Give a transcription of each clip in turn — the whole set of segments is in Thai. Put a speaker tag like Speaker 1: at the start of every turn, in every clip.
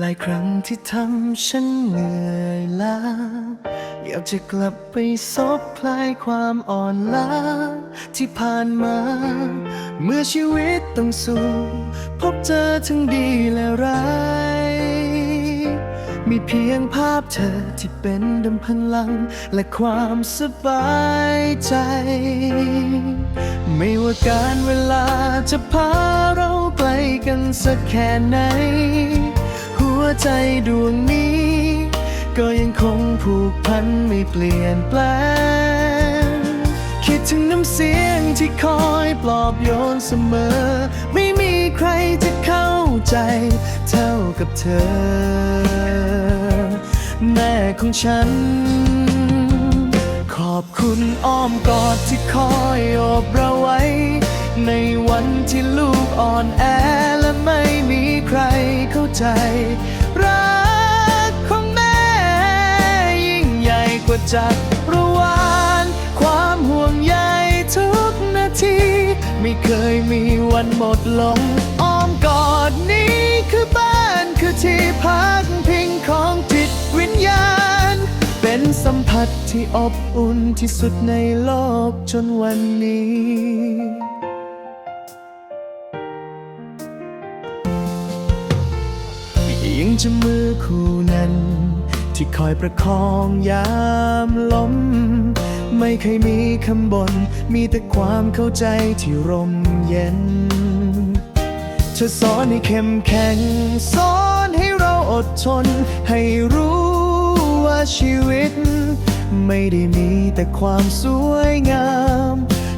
Speaker 1: หลายครั้งที่ทำฉันเหนื่อยล้า อยากจะกลับไปซบคลายความอ่อนล้า ที่ผ่านมา เมื่อชีวิตต้องสู้ พบเจอทั้งดีและร้าย มีเพียงภาพเธอที่เป็นดังพลัง และความสบายใจ ไม่ว่าการเวลาจะพาเราไกลกันสักแค่ไหน วใจดวงนี้ ก็ยังคงผูกพันไม่เปลี่ยนแปลง คิดถึงน้ำเสียงที่คอยปลอบโยนเสมอ ไม่มีใครจะเข้าใจเท่ากับเธอ แม่ของฉัน ขอบคุณอ้อมกอดที่คอยโอบเราไว้ ในวันที่ลูกอ่อนแอและไม่มีใครเข้าใจ รักของแม่ยิ่งใหญ่กว่าจักรวาลความห่วงใยทุกนาที ไม่เคยมีวันหมดลง อ้อมกอดนี้คือบ้านคือที่พักพิงของจิตวิญญาณ เป็นสัมผัสที่อบอุ่นที่สุดในโลกจนวันนี้ ยังจะมือคู่นั้น ที่คอยประคองยามล้ม ไม่เคยมีคำบน่นมีแต่ความเข้าใจที่ร่มเย็น เธอสอนให้เข้มแข็ง สอนให้เราอดทน ให้รู้ว่าชีวิต ไม่ได้มีแต่ความสวยงาม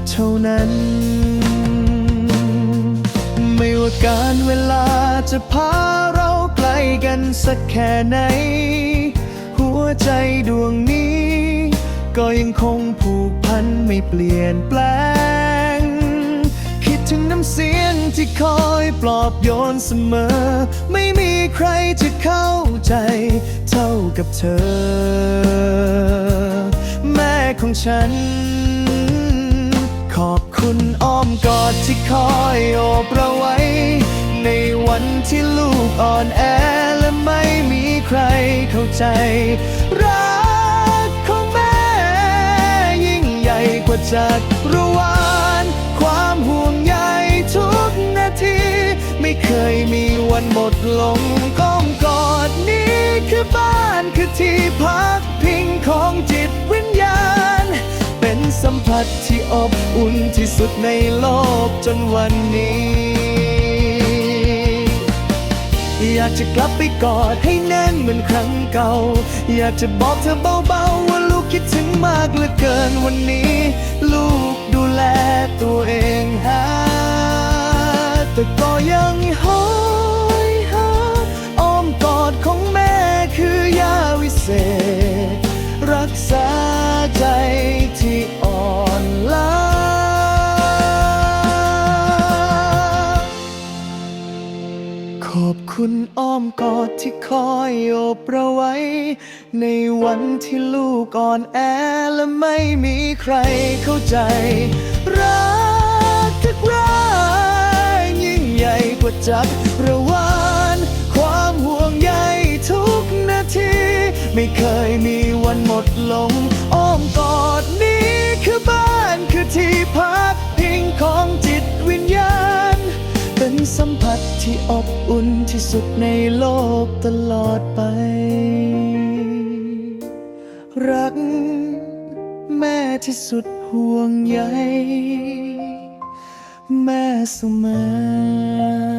Speaker 1: เท่านั้นไม่ว่าการเวลาจะพาเรา ไกลกันสักแค่ไหน หัวใจดวงนี้ ก็ยังคงผูกพันไม่เปลี่ยนแปลง คิดถึงน้ำเสียงที่คอยปลอบโยนเสมอ ไม่มีใครจะเข้าใจ เท่ากับเธอ แม่ของฉัน ขอบคุณอ้อมกอดที่คอยโอบเราไว้ ในวันที่ลูก อ่อนแอและไม่มีใครเข้าใจ รักของแม่ยิ่งใหญ่กว่าจักรวาลความห่วงใยทุกนาที ไม่เคยมีวันหมดลงก้อมกอดนี้คือบ้านคือที่พักพิงของจิตวิญญาณ เป็นสัมผัสที่อบอุ่นที่สุดในโลกจนวันนี้ อยากจะกลับไปกอดให้แน่นเหมือนครั้งเก่า อยากจะบอกเธอเบาๆ ว่าลูกคิดถึงมากเหลือเกินวันนี้ ลูกดูแลตัวเองหาแต่ก็ยังหอยหาอ้อมกอดของแม่คือยาวิเศษ รักษา อบคุณอ้อมกอดที่คอยโอบเราไว้ ในวันที่ลูกอ่อนแอและไม่มีใครเข้าใจ รักทักร้ายยิ่งใหญ่กว่าจักรวาลความห่วงใยทุกนาที ไม่เคยมีวันหมดลง ที่อบอุ่นที่สุดในโลกตลอดไป รักแม่ที่สุดห่วงใยแม่เสมอ